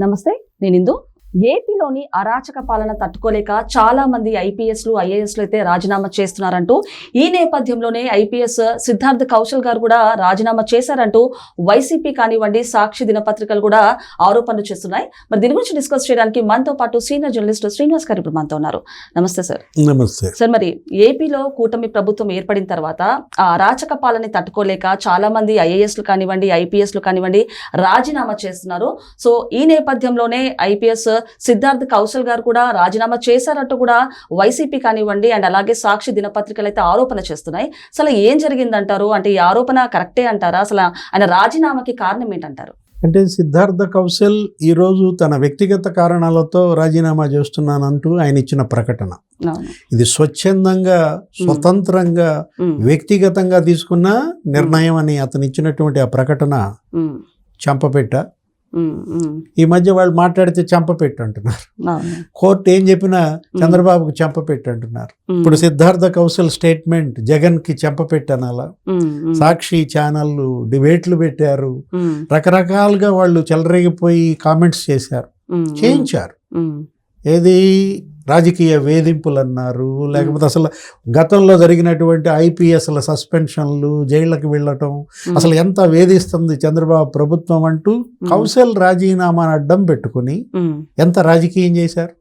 నమస్తే నేను ఇందు. ఏపీలోని అరాచక పాలన తట్టుకోలేక చాలా మంది ఐపీఎస్లు ఐఏఎస్లు అయితే రాజీనామా చేస్తున్నారంటూ ఈ నేపథ్యంలోనే ఐపీఎస్ సిద్ధార్థ్ కౌశల్ గారు కూడా రాజీనామా చేశారంటూ వైసీపీ కానివ్వండి సాక్షి దినపత్రికలు కూడా ఆరోపణలు చేస్తున్నాయి. మరి దీని గురించి డిస్కస్ చేయడానికి మనతో పాటు సీనియర్ జర్నలిస్ట్ శ్రీనివాస్ గారు ఇప్పుడు మనతో ఉన్నారు. నమస్తే సార్. నమస్తే. సార్ మరి ఏపీలో కూటమి ప్రభుత్వం ఏర్పడిన తర్వాత ఆ అరాచక పాలన తట్టుకోలేక చాలా మంది ఐఏఎస్లు కానివ్వండి ఐపీఎస్లు కానివ్వండి రాజీనామా చేస్తున్నారు. సో ఈ నేపథ్యంలోనే ఐపీఎస్ సిద్ధార్థ్ కౌశల్ గారు కూడా రాజీనామా చేశారంటూ కూడా వైసీపీ కానివ్వండి అండ్ అలాగే సాక్షి దినపత్రికలు అయితే ఆరోపణ చేస్తున్నాయి. అసలు ఏం జరిగిందంటారు? అంటే ఈ ఆరోపణ కరెక్టే అంటారా? అసలు ఆయన రాజీనామాకి కారణం ఏంటంటారు? అంటే సిద్ధార్థ కౌశల్ ఈరోజు తన వ్యక్తిగత కారణాలతో రాజీనామా చేస్తున్నానంటూ ఆయన ఇచ్చిన ప్రకటన. ఇది స్వచ్ఛందంగా స్వతంత్రంగా వ్యక్తిగతంగా తీసుకున్న నిర్ణయం అని అతను ఇచ్చినటువంటి ఆ ప్రకటన చంపపెట్ట ఈ మధ్య వాళ్ళు మాట్లాడితే చంపపెట్టు అంటున్నారు కోర్టు ఏం చెప్పినా చంద్రబాబుకు చంపపెట్టు అంటున్నారు ఇప్పుడు సిద్ధార్థ కౌశల్ స్టేట్మెంట్ జగన్కి చంపపెట్టు అనాలా ఉమ్, ఉమ్, సాక్షి ఛానళ్ళు డిబేట్లు పెట్టారు. రకరకాలుగా వాళ్ళు చెలరేగిపోయి కామెంట్స్ చేశారు. చేయించారు. ఏది? రాజకీయ వేధింపులు అన్నారు లేకపోతే అసలు గతంలో జరిగినటువంటి ఐపీఎస్ల సస్పెన్షన్లు జైళ్ళకి వెళ్ళటం అసలు ఎంత వేధిస్తుంది చంద్రబాబు ప్రభుత్వం అంటూ కౌశల్ రాజీనామాను అడ్డం పెట్టుకుని ఎంత రాజకీయం చేశారు?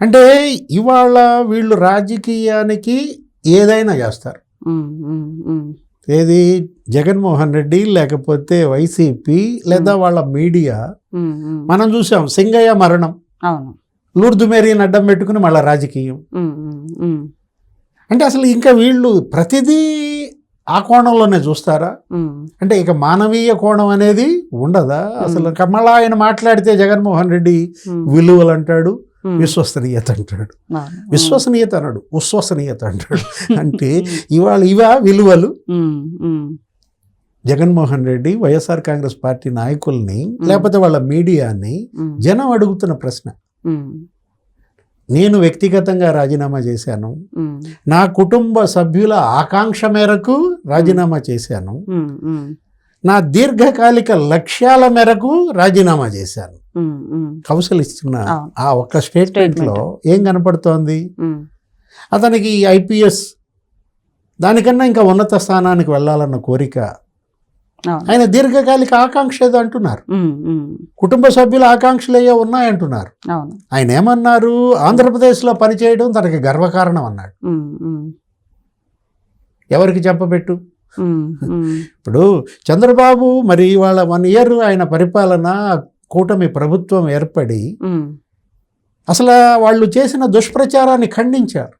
అంటే ఇవాళ వీళ్ళు రాజకీయానికి ఏదైనా చేస్తారు. ఏది? జగన్మోహన్ రెడ్డి లేకపోతే వైసీపీ లేదా వాళ్ళ మీడియా? మనం చూసాం సింగయ్య మరణం. అవును. లూర్దు మేరీని అడ్డం పెట్టుకుని మళ్ళీ రాజకీయం. అంటే అసలు ఇంకా వీళ్ళు ప్రతిదీ ఆ కోణంలోనే చూస్తారా? అంటే ఇక మానవీయ కోణం అనేది ఉండదా? అసలు మళ్ళా ఆయన మాట్లాడితే జగన్మోహన్ రెడ్డి విలువలు అంటాడు విశ్వసనీయత అంటాడు. విశ్వసనీయత అన్నాడు విశ్వసనీయత అంటాడు. అంటే ఇవాళ ఇవా విలువలు. జగన్మోహన్ రెడ్డి వైఎస్ఆర్ కాంగ్రెస్ పార్టీ నాయకుల్ని లేకపోతే వాళ్ళ మీడియాని జనం అడుగుతున్న ప్రశ్న. నేను వ్యక్తిగతంగా రాజీనామా చేశాను. నా కుటుంబ సభ్యుల ఆకాంక్ష మేరకు రాజీనామా చేశాను. నా దీర్ఘకాలిక లక్ష్యాల మేరకు రాజీనామా చేశాను. ఉమ్, ఉమ్, కౌశల్ ఇస్తున్న. ఆ ఒక్క స్టేట్మెంట్లో ఏం కనపడుతోంది? అతనికి ఐపీఎస్ దానికన్నా ఇంకా ఉన్నత స్థానానికి వెళ్ళాలన్న కోరిక. ఆయన దీర్ఘకాలిక ఆకాంక్ష ఏదో అంటున్నారు. కుటుంబ సభ్యుల ఆకాంక్షలు ఏవో ఉన్నాయంటున్నారు ఆయన ఏమన్నారు? ఆంధ్రప్రదేశ్లో పనిచేయడం తనకి గర్వకారణం అన్నాడు. ఎవరికి చెప్పబెట్టు? ఇప్పుడు చంద్రబాబు మరి వాళ్ళ వన్ ఇయర్ ఆయన పరిపాలన కూటమి ప్రభుత్వం ఏర్పడి అసలు వాళ్ళు చేసిన దుష్ప్రచారాన్ని ఖండించారు.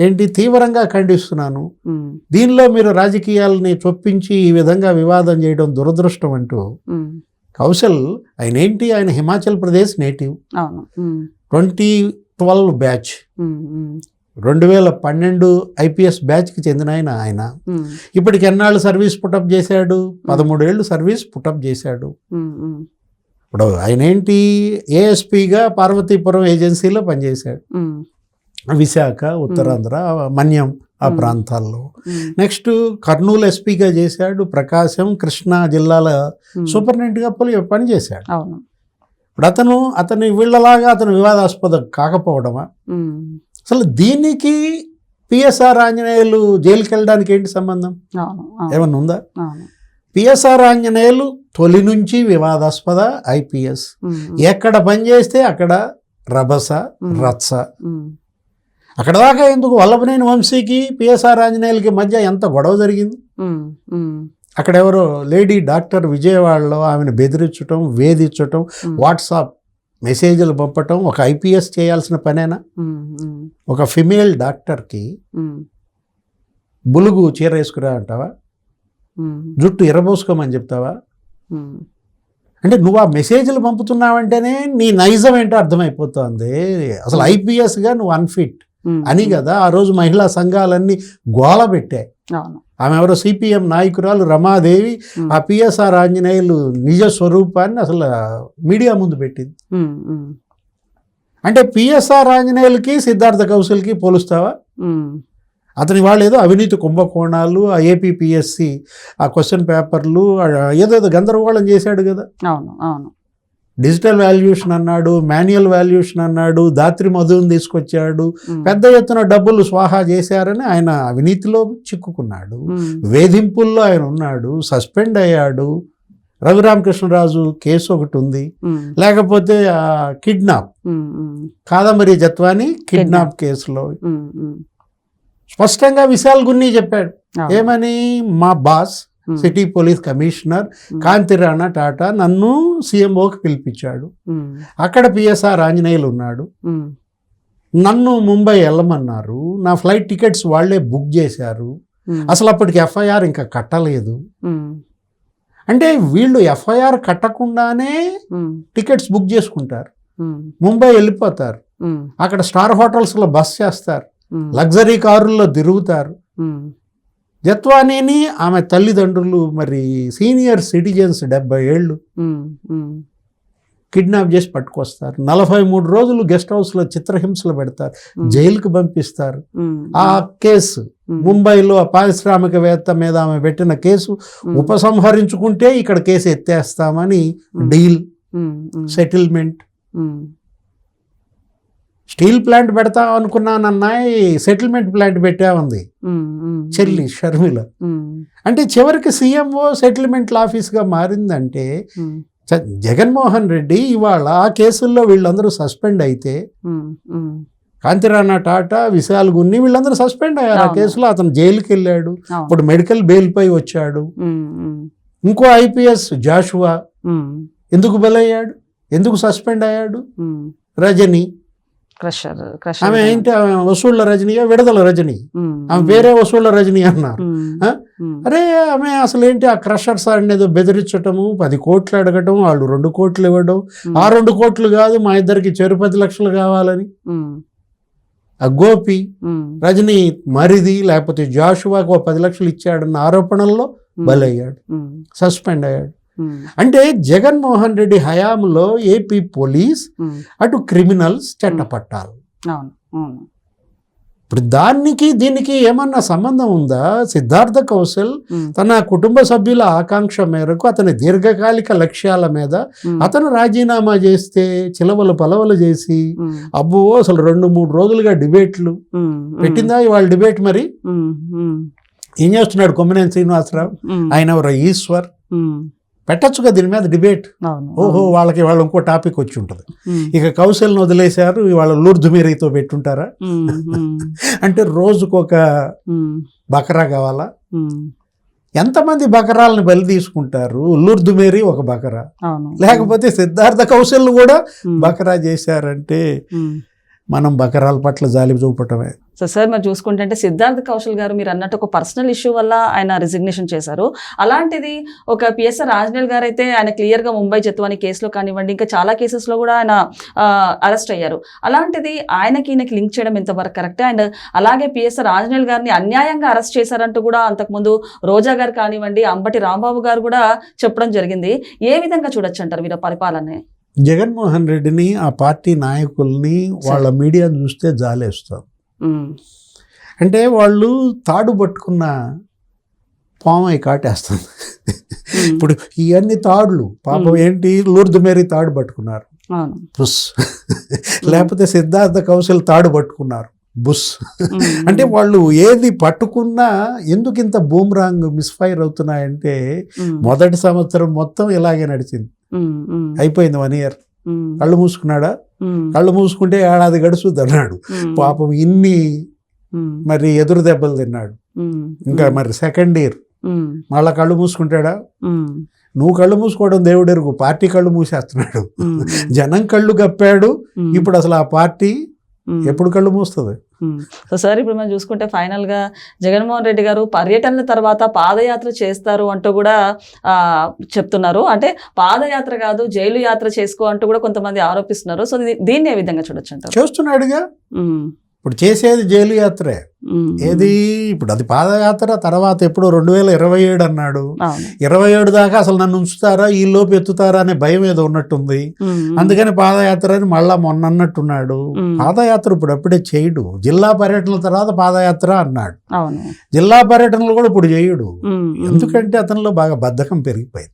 ఏంటి? తీవ్రంగా ఖండిస్తున్నాను. దీనిలో మీరు రాజకీయాలని చొప్పించి ఈ విధంగా వివాదం చేయడం దురదృష్టం అంటూ కౌశల్ ఆయన ఏంటి? ఆయన Himachal Pradesh native. Twenty twelve batch. రెండు వేల పన్నెండు ఐపీఎస్ బ్యాచ్కి చెందిన ఆయన ఆయన. ఇప్పటికి ఎన్నాళ్ళు సర్వీస్ పుటప్ చేశాడు? పదమూడేళ్ళు సర్వీస్ పుటప్ చేశాడు. ఇప్పుడు ఆయన ఏంటి? ఏఎస్పీగా పార్వతీపురం ఏజెన్సీలో పనిచేశాడు. విశాఖ ఉత్తరాంధ్ర మన్యం ఆ. ప్రాంతాల్లో. నెక్స్ట్ కర్నూలు ఎస్పీగా చేశాడు ప్రకాశం కృష్ణా జిల్లాల సూపరింటెండెంట్గా పని పనిచేశాడు. ఇప్పుడు అతను అతని వీళ్ళలాగా అతను వివాదాస్పదం కాకపోవడమా? అసలు దీనికి పిఎస్ఆర్ ఆంజనేయులు జైలుకి వెళ్ళడానికి ఏంటి సంబంధం? ఏమన్నా ఉందా? పిఎస్ఆర్ ఆంజనేయులు తొలి నుంచి వివాదాస్పద ఐపీఎస్. ఎక్కడ పనిచేస్తే అక్కడ రభస. రత్స. అక్కడ దాకా ఎందుకు వల్లభనేని వంశీకి పిఎస్ఆర్ ఆంజనేయులకి మధ్య ఎంత గొడవ జరిగింది? అక్కడ ఎవరో లేడీ డాక్టర్ విజయవాడలో ఆమెను బెదిరించటం వేధించటం వాట్సాప్ మెసేజ్లు పంపటం ఒక ఐపీఎస్ చేయాల్సిన పనేనా? ఒక ఫిమేల్ డాక్టర్కి బులుగు చీర వేసుకురా అంటావా? జుట్టు ఎర్రబోసుకోమని చెప్తావా? అంటే నువ్వు ఆ మెసేజ్లు పంపుతున్నావంటేనే నీ నైజం ఏంటో అర్థమైపోతుంది. అసలు ఐపీఎస్గా నువ్వు అన్ఫిట్ అని కదా ఆ రోజు మహిళా సంఘాలన్నీ గోల పెట్టాయి. ఆమె ఎవరో సిపిఎం నాయకురాలు రమాదేవి ఆ పిఎస్ఆర్ ఆంజనేయులు నిజ స్వరూపాన్ని అసలు మీడియా ముందు పెట్టింది. అంటే పిఎస్ఆర్ ఆంజనేయులకి సిద్ధార్థ కౌశల్కి పోలుస్తావా? అతని వాళ్ళు ఏదో అవినీతి కుంభకోణాలు ఆ ఏపీపీఎస్సి ఆ క్వశ్చన్ పేపర్లు ఏదో గందరగోళం చేశాడు కదా. అవును అవును. డిజిటల్ వాల్యుయేషన్ అన్నాడు మాన్యువల్ వాల్యుయేషన్ అన్నాడు దాత్రి మధువుని తీసుకొచ్చాడు. పెద్ద ఎత్తున డబ్బులు స్వాహా చేశారని ఆయన అవినీతిలో చిక్కుకున్నాడు. వేధింపుల్లో ఆయన ఉన్నాడు సస్పెండ్ అయ్యాడు. రఘురామకృష్ణరాజు కేసు ఒకటి ఉంది. లేకపోతే కిడ్నాప్ కాదంబరి జత్వాని కిడ్నాప్ కేసులో. స్పష్టంగా విశాల్ గున్ని చెప్పాడు. ఏమని? మా boss city police commissioner Kanti Rana Tata నన్ను సీఎంఓకి పిలిపించాడు. ఉమ్, అక్కడ పిఎస్ఆర్ ఆంజనేయులు ఉన్నాడు. ఉమ్, నన్ను ముంబై వెళ్ళమన్నారు. నా ఫ్లైట్ టికెట్స్ వాళ్ళే బుక్ చేశారు. ఉమ్, అసలు అప్పటికి ఎఫ్ఐఆర్ ఇంకా కట్టలేదు. అంటే వీళ్ళు ఎఫ్ఐఆర్ కట్టకుండానే టికెట్స్ బుక్ చేసుకుంటారు. ముంబై వెళ్ళిపోతారు. అక్కడ స్టార్ హోటల్స్లో బస్ చేస్తారు. లగ్జరీ కారుల్లో తిరుగుతారు. జత్వానీని ఆమె తల్లిదండ్రులు మరి సీనియర్ సిటిజన్స్ డెబ్బై ఏళ్ళు. కిడ్నాప్ చేసి పట్టుకొస్తారు. నలభై మూడు రోజులు గెస్ట్ హౌస్లో చిత్రహింసలు పెడతారు. జైలుకి పంపిస్తారు. ఆ కేసు ముంబైలో ఆ పారిశ్రామికవేత్త మీద ఆమె పెట్టిన కేసు ఉపసంహరించుకుంటే ఇక్కడ కేసు ఎత్తేస్తామని డీల్ సెటిల్మెంట్. స్టీల్ ప్లాంట్ పెడతాం అనుకున్నానన్నాయి సెటిల్మెంట్ ప్లాంట్ ఉమ్, ఉమ్, చెల్లి షర్మిల. అంటే చివరికి సీఎంఓ సెటిల్మెంట్ ఆఫీస్గా మారిందంటే జగన్మోహన్ రెడ్డి ఇవాళ ఆ కేసుల్లో వీళ్ళందరూ సస్పెండ్ అయితే కాంతిరాణా టాటా విశాల్ గున్ని వీళ్ళందరూ సస్పెండ్ అయ్యారు. ఆ. కేసులో అతను జైలుకి వెళ్ళాడు. ఇప్పుడు మెడికల్ బెయిల్ పై వచ్చాడు. ఇంకో ఐపీఎస్ జాషువా ఎందుకు బలయ్యాడు? ఎందుకు సస్పెండ్ అయ్యాడు? రజని క్రషర్ క్రషర్ ఆమె ఏంటి? ఆమె వసూళ్ళ రజనీయా విడుదల రజని. ఆమె పేరే వసూళ్ళ రజని అన్నారు. అరే ఆమె అసలు ఏంటి? ఆ క్రషర్స్ అనేది బెదిరించటము పది కోట్లు అడగటం వాళ్ళు రెండు కోట్లు ఇవ్వడం ఆ రెండు కోట్లు కాదు మా ఇద్దరికి చెరు పది లక్షలు కావాలని. ఆ గోపి రజని మరిది లేకపోతే జాషువాకు పది లక్షలు ఇచ్చాడన్న ఆరోపణల్లో బలయ్యాడు. సస్పెండ్ అయ్యాడు. అంటే జగన్మోహన్ రెడ్డి హయాంలో ఏపీ పోలీస్ ఉమ్, అటు క్రిమినల్స్ చట్టపట్టాలి. అవును. అవును. ఇప్పుడు దానికి దీనికి ఏమన్నా సంబంధం ఉందా? సిద్ధార్థ కౌశల్ తన కుటుంబ సభ్యుల ఆకాంక్ష మేరకు అతని దీర్ఘకాలిక లక్ష్యాల మీద అతను రాజీనామా చేస్తే చిలవలు పలవలు చేసి అబ్బో అసలు రెండు మూడు రోజులుగా డిబేట్లు పెట్టిందా ఇవాళ డిబేట్ మరి? ఏం చేస్తున్నాడు కొమ్మనేని శ్రీనివాసరావు? ఆయన ఎవరో ఈశ్వర్. పెట్టచ్చుగా దీని మీద డిబేట్. ఓహో వాళ్ళకి వాళ్ళు ఇంకో టాపిక్ వచ్చి ఉంటుంది. ఇక కౌశల్ని వదిలేశారు ఇవాళ లూర్దుమేరీతో పెట్టుంటారా? ఉమ్, ఉమ్, అంటే రోజుకొక బకరా కావాలా? ఎంతమంది బకరాలను బలి తీసుకుంటారు? లూర్దుమేరీ ఒక బకరా. లేకపోతే సిద్ధార్థ కౌశల్ కూడా బకరా చేశారంటే. మనం బకరాల పట్ల జాలి చూపటమే. సో సార్ మరి చూసుకుంటే అంటే సిద్ధార్థ్ కౌశల్ గారు మీరు అన్నట్టు ఒక పర్సనల్ ఇష్యూ వల్ల ఆయన రిజిగ్నేషన్ చేశారు. అలాంటిది ఒక పిఎస్ఆర్ రాజనేల్ గారు అయితే ఆయన క్లియర్గా ముంబై జత్వాని కేసులో కానివ్వండి ఇంకా చాలా కేసెస్లో కూడా ఆయన అరెస్ట్ అయ్యారు. అలాంటిది ఆయనకి ఈయనకి లింక్ చేయడం ఎంతవరకు కరెక్ట్ అండ్ అలాగే పిఎస్ఆర్ రాజనేల్ గారిని అన్యాయంగా అరెస్ట్ చేశారంటూ కూడా అంతకుముందు రోజా గారు కానివ్వండి అంబటి రాంబాబు గారు కూడా చెప్పడం జరిగింది. ఏ విధంగా చూడొచ్చు అంటారు వీళ్ళ పరిపాలనే? జగన్మోహన్ రెడ్డిని ఆ పార్టీ నాయకుల్ని వాళ్ళ మీడియాను చూస్తే జాలేస్తాం. అంటే వాళ్ళు తాడు పట్టుకున్న పామై కాటేస్తుంది ఇప్పుడు ఇవన్నీ తాడులు. పాపం. ఏంటి? లూర్దు మేరీ తాడు పట్టుకున్నారు. బుస్. లేకపోతే సిద్ధార్థ కౌశల్ తాడు పట్టుకున్నారు. బుస్. అంటే వాళ్ళు ఏది పట్టుకున్నా ఎందుకు ఇంత బూమ్రాంగ్ మిస్ఫైర్ అవుతున్నాయంటే మొదటి సంవత్సరం మొత్తం ఇలాగే నడిచింది. అయిపోయింది వన్ ఇయర్ కళ్ళు మూసుకున్నాడా? కళ్ళు మూసుకుంటే ఏడాది గడుస్తుంది అన్నాడు. పాపం ఇన్ని మరి ఎదురు దెబ్బలు తిన్నాడు. ఇంకా మరి సెకండ్ ఇయర్ మళ్ళా కళ్ళు మూసుకుంటాడా? నువ్వు కళ్ళు మూసుకోవడం దేవుడెరుగు. పార్టీ కళ్ళు మూసేస్తున్నాడు. జనం కళ్ళు కప్పాడు. ఇప్పుడు అసలు ఆ పార్టీ ఎప్పుడు కళ్ళు మూస్తుంది. సో సార్ ఇప్పుడు మనం చూసుకుంటే ఫైనల్గా జగన్మోహన్ రెడ్డి గారు పర్యటనల తర్వాత పాదయాత్ర చేస్తారు అంటూ కూడా ఆ, చెప్తున్నారు. అంటే పాదయాత్ర కాదు జైలు యాత్ర చేసుకో అంటూ కూడా కొంతమంది ఆరోపిస్తున్నారు. సో దీన్ని ఏ విధంగా చూడొచ్చు అంటారు? చేస్తున్నాడుగా? ఇప్పుడు చేసేది జైలు యాత్రే. ఏది? ఇప్పుడు అది పాదయాత్ర తర్వాత ఎప్పుడు రెండు వేల ఇరవై ఏడు అన్నాడు. ఇరవై ఏడు దాకా అసలు నన్ను ఉంచుతారా ఈ లోపు ఎత్తుతారా అనే భయం ఏదో ఉన్నట్టుంది. అందుకని పాదయాత్ర అని మళ్ళా మొన్న అన్నట్టున్నాడు. పాదయాత్ర ఇప్పుడు అప్పుడే చేయడు. జిల్లా పర్యటనల తర్వాత పాదయాత్ర అన్నాడు. జిల్లా పర్యటనలు కూడా ఇప్పుడు చేయడు. ఎందుకంటే అతనిలో బాగా బద్ధకం పెరిగిపోయింది.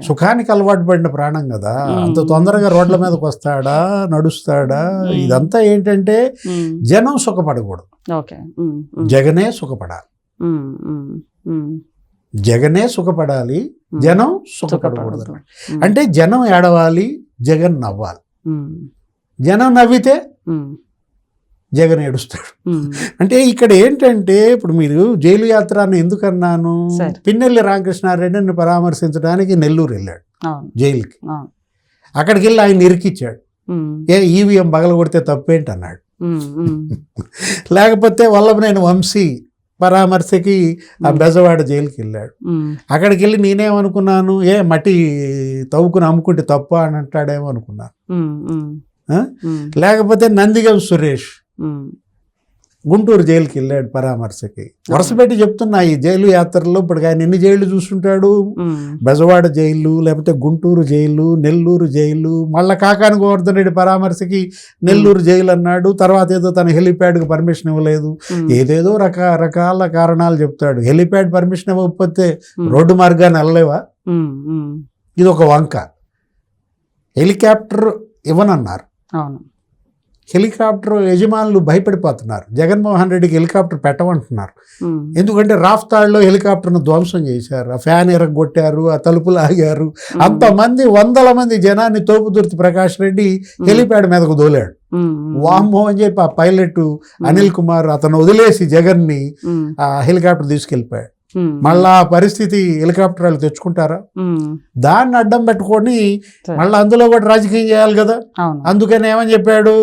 సుఖానికి అలవాటు పడిన ప్రాణం కదా. అంత తొందరగా రోడ్ల మీదకి వస్తాడా నడుస్తాడా. ఇదంతా ఏంటంటే జనం సుఖపడకూడదు. జగనే సుఖపడాలి. జగనే సుఖపడాలి. జనం సుఖపడకూడదు. అంటే జనం ఏడవాలి జగన్ నవ్వాలి. జనం నవ్వితే జగన్ ఏడుస్తాడు. అంటే ఇక్కడ ఏంటంటే ఇప్పుడు మీరు జైలు యాత్ర అని ఎందుకు అన్నాను సరే. పిన్నెల్లి రామకృష్ణారెడ్డిని పరామర్శించడానికి నెల్లూరు వెళ్ళాడు. జైలుకి. అక్కడికి వెళ్ళి ఆయన ఇరికిచ్చాడు. ఏ ఈవీఎం పగల కొడితే తప్పేంటి అన్నాడు లేకపోతే వల్లభనేని వంశీ పరామర్శకి ఆ. బెజవాడ జైలుకి వెళ్ళాడు. అక్కడికి వెళ్ళి నేనేమనుకున్నాను? ఏ మట్టి తవ్వుకుని అమ్ముకుంటే తప్ప అని అంటాడేమో అనుకున్నాను. లేకపోతే నందిగం సురేష్ గుంటూరు జైలుకి వెళ్ళాడు పరామర్శకి. వరుసపెట్టి చెప్తున్నా ఈ జైలు యాత్రలో ఇప్పుడు ఆయన ఎన్ని జైళ్ళు చూస్తుంటాడు? బెజవాడ జైలు లేకపోతే గుంటూరు జైలు నెల్లూరు జైలు మళ్ళా కాకాని గోవర్ధన్ రెడ్డి పరామర్శకి నెల్లూరు జైలు అన్నాడు. తర్వాత ఏదో తన హెలిప్యాడ్కి పర్మిషన్ ఇవ్వలేదు. ఏదేదో రకరకాల కారణాలు చెప్తాడు. హెలిప్యాడ్ పర్మిషన్ ఇవ్వకపోతే రోడ్డు మార్గాన్ని వెళ్ళలేవా? ఇది ఒక వంక. హెలికాప్టర్ ఇవ్వనన్నారు. అవును. హెలికాప్టర్ యజమానులు భయపడిపోతున్నారు. జగన్మోహన్ రెడ్డికి హెలికాప్టర్ పెట్టమంటున్నారు. ఎందుకంటే రాఫ్తాడ్లో హెలికాప్టర్ను ధ్వంసం చేశారు. ఆ ఫ్యాన్ ఎరగొట్టారు ఆ తలుపులు ఆగారు. అంతమంది వందల మంది జనాన్ని తోపుదుర్తి ప్రకాష్ రెడ్డి హెలిప్యాడ్ మీదకు దోలాడు. వామ్మో అని చెప్పి ఆ పైలట్ అనిల్ కుమార్ అతను వదిలేసి జగన్ని ఆ హెలికాప్టర్ తీసుకెళ్ళిపోయాడు. మళ్ళా పరిస్థితి హెలికాప్టర్ వాళ్ళు తెచ్చుకుంటారా దాన్ని అడ్డం పెట్టుకొని. మళ్ళీ అందులో కూడా రాజకీయం చేయాలి కదా. అందుకని ఏమని చెప్పాడు?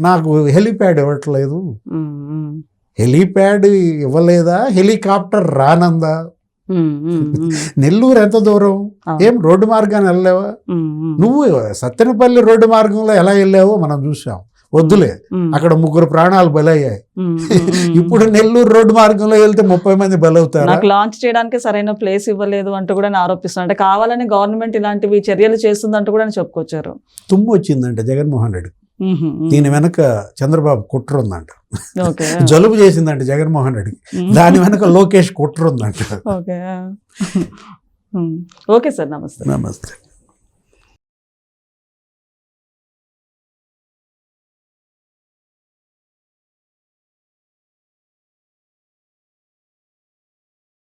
నాకు హెలిప్యాడ్ ఇవ్వట్లేదు. హెలిప్యాడ్ ఇవ్వలేదా? హెలికాప్టర్ రానందా? నెల్లూరు ఎంత దూరం. ఏం రోడ్డు మార్గాన్ని వెళ్ళలేవా? నువ్వు సత్తెనపల్లి రోడ్డు మార్గంలో ఎలా వెళ్ళావో మనం చూసాం వద్దులే. అక్కడ ముగ్గురు ప్రాణాలు బలయ్యాయి. ఇప్పుడు నెల్లూరు రోడ్డు మార్గంలో వెళ్తే ముప్పై మంది బలవుతారా? నాకు లాంచ్ చేయడానికి సరైన ప్లేస్ ఇవ్వలేదు అంటూ కూడా నేను ఆరోపిస్తున్నాను అంటే కావాలని గవర్నమెంట్ ఇలాంటివి చర్యలు చేస్తుందంటూ కూడా నేను చెప్పుకొచ్చారు. తుమ్ము వచ్చిందంట జగన్మోహన్ రెడ్డి. దీని వెనక చంద్రబాబు కుట్ర ఉందంట. ఓకే. జలుబు చేసిందంట జగన్మోహన్ రెడ్డికి ఉమ్, దాని వెనక లోకేష్ కుట్ర ఉందంట. ఓకే సార్ నమస్తే. నమస్తే.